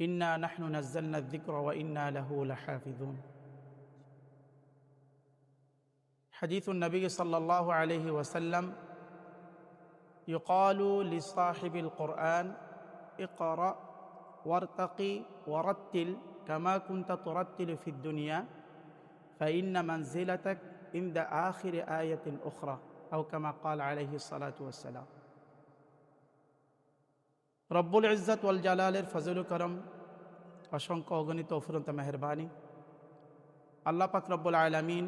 انا نحن نزلنا الذكر وأنا له لحافظون. حديث النبي صلى الله عليه وسلم يقال لصاحب القرآن اقرأ وارتقي ورتل كما كنت ترتل في الدنيا فإن منزلتك عند آخر آية أخرى أو كما قال عليه الصلاة والسلام. রব্বুল ইজ্জত ওয়াল জালালের ফজল করম, অসংখ্য অগণিত অফুরন্ত মেহরবানি। আল্লাহ পাক রব্বুল আলমিন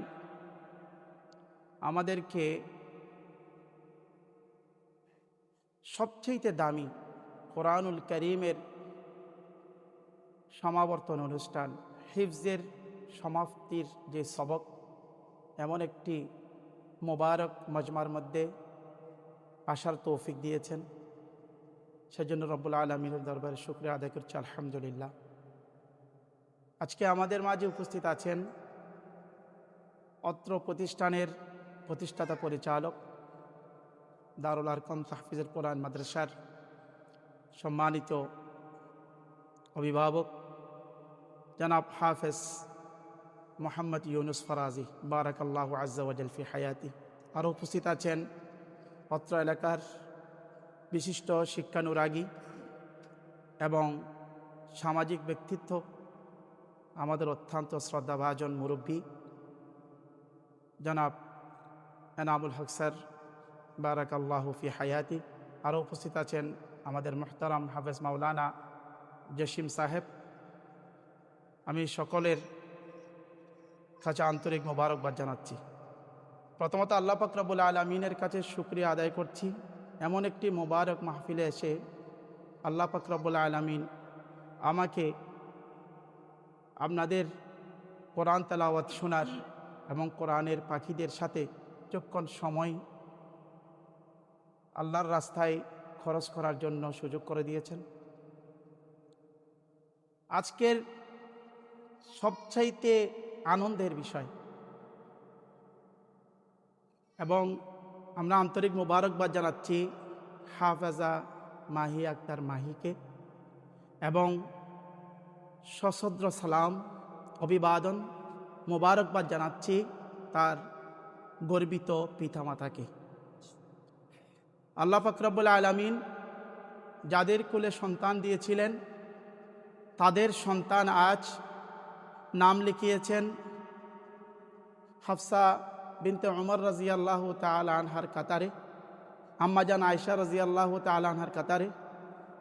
আমাদেরকে সবচেয়ে দামি কোরআনুল করিমের সমাবর্তন অনুষ্ঠান, হিফজের সমাপ্তির যে সবক, এমন একটি মোবারক মজমার মধ্যে আসার তৌফিক দিয়েছেন। সেজন্য রব্বুল আলমিনের দরবারে শুক্রিয়া আদায় করছি, আলহামদুলিল্লাহ। আজকে আমাদের মাঝে উপস্থিত আছেন অত্র প্রতিষ্ঠানের প্রতিষ্ঠাতা পরিচালক, দারুল আরকম তাহফিজুল কোরআন মাদ্রাসার সম্মানিত অভিভাবক, জনাব হাফেজ মোহাম্মদ ইউনুস ফরাজি, বারাকাল্লাহ আজ্জাওয়াজলফি হায়াতি। আরও উপস্থিত আছেন অত্র এলাকার বিশিষ্ট শিক্ষানুরাগী এবং সামাজিক ব্যক্তিত্ব, আমাদের অত্যন্ত শ্রদ্ধাভাজন মুরব্বী জনাব এনামুল হক স্যার বারাক আল্লাহফি হায়াতি। আরও উপস্থিত আছেন আমাদের মোহতারাম হাফেজ মাওলানা জসিম সাহেব। আমি সকলের কাছে আন্তরিক মোবারকবাদ জানাচ্ছি। প্রথমত আল্লাহ পাকরাবুল আলমিনের কাছে শুক্রিয়া আদায় করছি। এমন একটি মোবারক মাহফিলে এসে আল্লাহ পাকরাবুল আলমিন আমাকে আপনাদের কোরআন তালাওয়াত শোনার এবং কোরআনের পাখিদের সাথে যখন সময় আল্লাহর রাস্তায় খরচ করার জন্য সুযোগ করে দিয়েছেন। আজকের সবচাইতে আনন্দের বিষয় এবং আমরা আন্তরিক মোবারকবাদ জানাচ্ছি হাফেজা মাহি আক্তার মাহিকে এবং সশদ্র সালাম, অভিবাদন, মোবারকবাদ জানাচ্ছি তার গর্বিত পিতামাতাকে। আল্লাহ ফকরবুল আলমিন যাদের কুলে সন্তান দিয়েছিলেন, তাদের সন্তান আজ নাম লিখিয়েছেন হাফসা বিনতে উমর রাজিয়াল্লাহ তাল আনহার কাতারে আম্মাজান আয়সা রাজিয়াল্লাহ তাল আনহার কাতারে,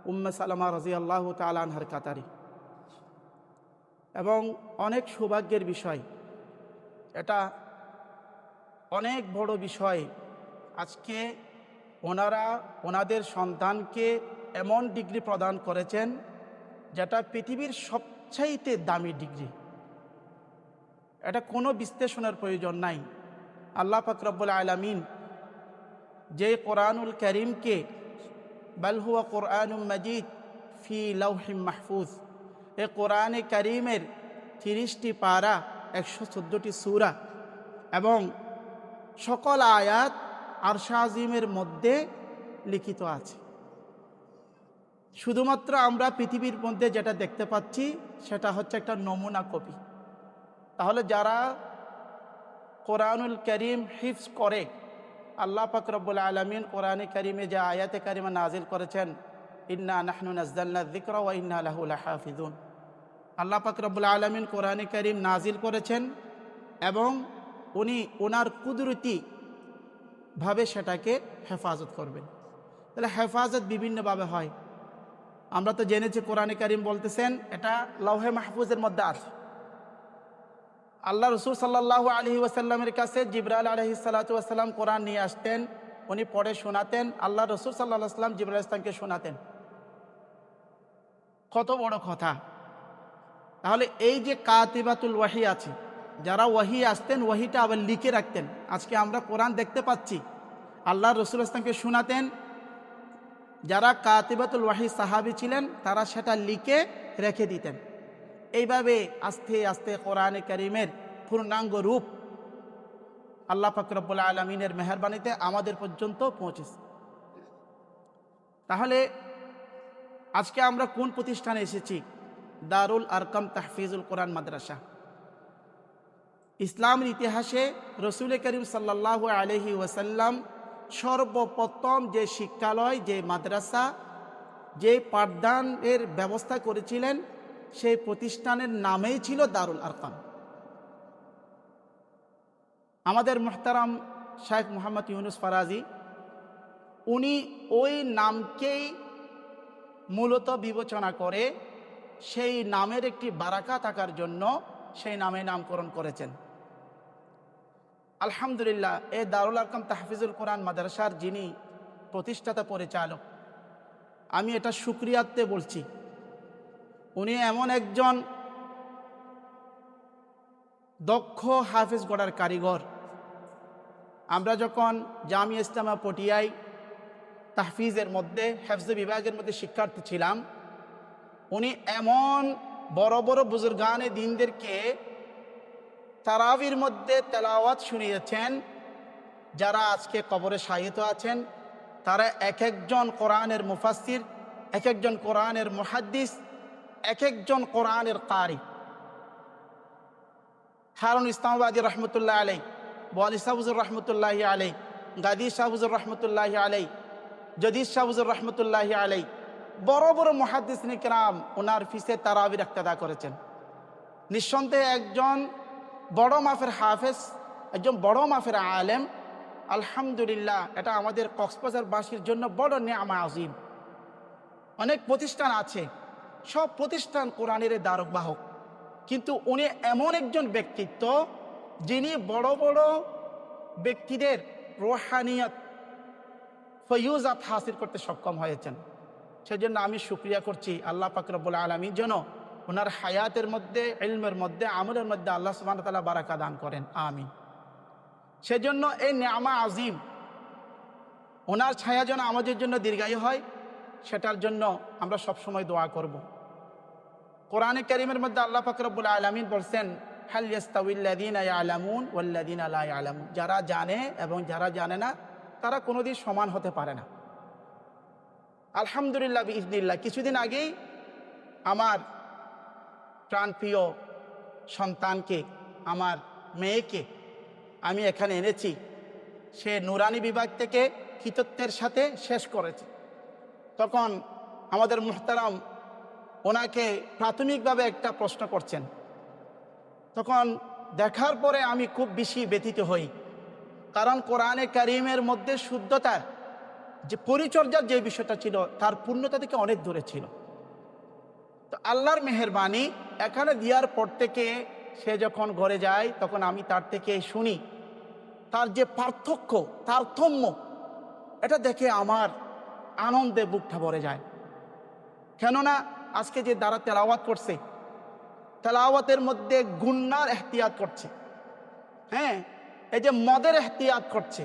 উম্মে সালামা রাজিয়াল্লাহ তাল আনহার কাতারে। এবং অনেক সৌভাগ্যের বিষয়, এটা অনেক বড় বিষয়, আজকে ওনারা ওনাদের সন্তানকে এমন ডিগ্রি প্রদান করেছেন, যেটা পৃথিবীর সবচাইতে দামি ডিগ্রি। এটা কোনো বিশ্লেষণের প্রয়োজন নাই। আল্লাহ ফাকরবুল আলমিন যে কোরআনুল করিমকে বালহুয়া কোরআনুল মজিদ ফি লৌহিম মাহফুজ, এ কোরআনে করিমের তিরিশটি পারা, একশো চোদ্দোটি সুরা এবং সকল আয়াত আরশা আজিমের মধ্যে লিখিত আছে। শুধুমাত্র আমরা পৃথিবীর মধ্যে যেটা দেখতে পাচ্ছি, সেটা হচ্ছে একটা নমুনা কপি। তাহলে যারা কোরআনুল করিম হিফস করে। আল্লাহ ফাকরবুল আলমিন কোরআনে করিমে যে আয়াতে কারিমা নাজিল করেছেন, ইন্না নাহনু নাজদাল্লা জিক্র ওয়া ইন্না লাহুল হাফিজুন আল্লাহ ফাকরবুল আলমিন কোরআনে করিম নাজিল করেছেন এবং উনি ওনার কুদরতি ভাবে সেটাকে হেফাজত করবেন। তাহলে হেফাজত বিভিন্নভাবে হয়। আমরা তো জেনেছি কোরআনে করিম বলতেছেন, এটা লৌহে মাহফুজের মধ্যে আছে। আল্লাহ রসুল সাল্লাহ আলহি ওয়াসাল্লামের কাছে জিবরাল আলহি সাল্লাতাম কোরআন নিয়ে আসতেন। উনি পড়ে শোনাতেন। আল্লাহ রসুল সাল্লাহ সাল্লাম জিবরাল ইসলামকে শোনাতেন। কত বড় কথা। তাহলে এই যে কাতিবাতুল ওয়াহি আছে, যারা ওয়াহি আসতেন, ওয়াহিটা আবার লিখে রাখতেন। আজকে আমরা কোরআন দেখতে পাচ্ছি। আল্লাহ রসুল ইসলামকে শোনাতেন। যারা কাতিবাতুল ওয়াহি সাহাবি ছিলেন, তারা সেটা লিখে রেখে দিতেন। এইভাবে আস্তে আস্তে কোরআনে করিমের পূর্ণাঙ্গ রূপ আল্লাহ ফকরবুল আলমিনের মেহরবানিতে আমাদের পর্যন্ত পৌঁছেছে। তাহলে আজকে আমরা কোন প্রতিষ্ঠানে এসেছি? দারুল আরকাম তাহফিজুল কোরআন মাদ্রাসা। ইসলামের ইতিহাসে রসুল করিম সাল্লাহ আলহি ওয়াসাল্লাম সর্বপ্রথম যে শিক্ষালয়, যে মাদ্রাসা, যে পাঠদানের ব্যবস্থা করেছিলেন সেই প্রতিষ্ঠানের নামেই ছিল দারুল আরকাম আমাদের মোহতারাম শাহেখ মোহাম্মদ ইউনুস ফারাজি, উনি ওই নামকেই মূলত বিবেচনা করে সেই নামের একটি বারাকা থাকার জন্য সেই নামে নামকরণ করেছেন। আলহামদুলিল্লাহ, এ দারুল আরকাম তাহফিজুল কোরআন মাদ্রাসার যিনি প্রতিষ্ঠাতা পরিচালক, আমি এটা সুক্রিয়াতে বলছি। উনি এমন একজন দক্ষ হাফিজ গড়ার কারিগর। আমরা যখন জামি ইসলামা পটিয়ায় তাহফিজের মধ্যে, হেফজ বিভাগের মধ্যে শিক্ষার্থী ছিলাম, উনি এমন বড় বড় বুজুর্গানে দিনদেরকে তারাবির মধ্যে তেলাওয়াত শুনিয়েছেন, যারা আজকে কবরে সাহিত্য আছেন। তারা এক একজন কোরআনের মুফাসির এক একজন কোরআনের মুহাদ্দিস একজন কোরআনের কারি। হারুন ইসলামাবাদী রহমতুল্লাহ আলাই বোয়ালি সাহুজুর রহমতুল্লাহ আলাই গাদি সাহুজুর রহমতুল্লাহ আলাই জদিদ সাহুজুর রহমতুল্লাহ আলাই বড় বড় মহাদিস নিকরাম ওনার ফিসে তারাবির একতাদা করেছেন। নিঃসন্দেহে একজন বড় মাফের হাফেজ, একজন বড় মাফের আলেম, আলহামদুলিল্লাহ এটা আমাদের কক্সবাজারবাসীর জন্য বড় নেয়ামা আজিম অনেক প্রতিষ্ঠান আছে সব প্রতিষ্ঠান কোরআনের দ্বারক বাহক কিন্তু উনি এমন একজন ব্যক্তিত্ব যিনি বড় বড় ব্যক্তিদের রোহানিয়ত ফয়ুজাত হাসিল করতে সক্ষম হয়েছেন। সেজন্য আমি সুক্রিয়া করছি আল্লাহ পাকরবুল আলমীর জন্য ওনার হায়াতের মধ্যে, ইলমের মধ্যে, আমলের মধ্যে আল্লাহ সুবাহ তালা বারাকা দান করেন। আমি সেজন্য এই নামা আজিম ওনার ছায়া যেন আমাদের জন্য দীর্ঘায়ু হয়, সেটার জন্য আমরা সবসময় দোয়া করব। কোরআনে করিমের মধ্যে আল্লাহ ফাকরবুল আলমিন বলছেন আলামুন যারা জানে এবং যারা জানে না, তারা কোনোদিন সমান হতে পারে না। আলহামদুলিল্লাহ ইসদিল্লাহ কিছুদিন আগেই আমার প্রাণপ্রিয় সন্তানকে, আমার মেয়েকে আমি এখানে এনেছি। সে নুরানি বিভাগ থেকে কৃতত্বের সাথে শেষ করেছে। তখন আমাদের মুহতারাম ওনাকে প্রাথমিকভাবে একটা প্রশ্ন করছেন। তখন দেখার পরে আমি খুব বেশি ব্যথিত হই। কারণ কোরআনে কারিমের মধ্যে শুদ্ধতার যে পরিচর্যার যে বিষয়টা ছিল, তার পূর্ণতা থেকে অনেক দূরে ছিল। তো আল্লাহর মেহরবানি এখানে দেওয়ার পর থেকে সে যখন ঘরে যায়, তখন আমি তার থেকে শুনি। তার যে পার্থক্য, তারতম্য, এটা দেখে আমার আনন্দে বুকটা ভরে যায়। কেননা আজকে যে দ্বারা তেলাওয়াত করছে, তেলাওয়াতের মধ্যে গুন্নার এহতিয়াত করছে। হ্যাঁ এই যে মদের এহতিয়াত করছে,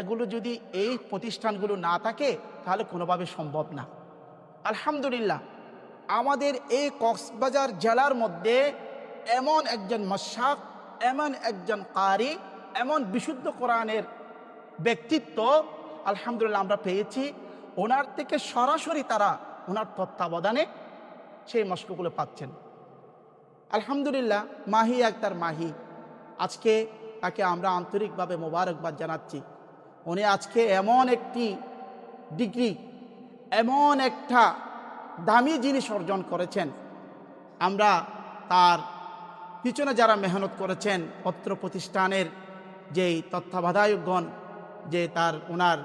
এগুলো যদি এই প্রতিষ্ঠানগুলো না থাকে, তাহলে কোনোভাবে সম্ভব না। আলহামদুলিল্লাহ, আমাদের এই কক্সবাজার জেলার মধ্যে এমন একজন মশাক, এমন একজন কারি, এমন বিশুদ্ধ কোরআনের ব্যক্তিত্ব, আলহামদুলিল্লাহ আমরা পেয়েছি। ওনার থেকে সরাসরি তারা ওনার তত্ত্বাবধানে সেই মস্কগুলো পাচ্ছেন। আলহামদুলিল্লাহ, মাহি একতার মাহি। আজকে তাকে আমরা আন্তরিকভাবে মোবারকবাদ জানাচ্ছি। উনি আজকে এমন একটি ডিগ্রি, এমন একটা দামি জিনিস অর্জন করেছেন। আমরা তার পিছনে যারা মেহনত করেছেন, পত্র প্রতিষ্ঠানের যেই তত্ত্বাবধায়কগণ, যে তার ওনার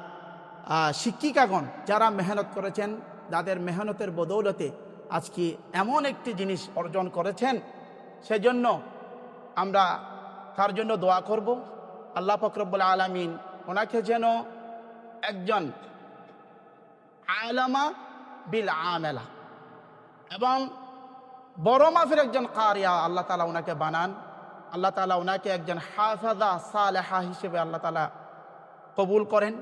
শিক্ষিকাগণ, যারা মেহনত করেছেন যাদের মেহনতের বদৌলতে আজকে এমন একটি জিনিস অর্জন করেছেন, সেজন্য আমরা তার জন্য দোয়া করব। আল্লাহ ফকরবুল আলমিন ওনাকে যেন একজন আলামা বিল আমেলা এবং বড় মাফের একজন কারিয়া আল্লাহ তালা ওনাকে বানান। আল্লাহ তালা ওনাকে একজন হাফাদা সালেহা হিসেবে আল্লাহ তালা কবুল করেন।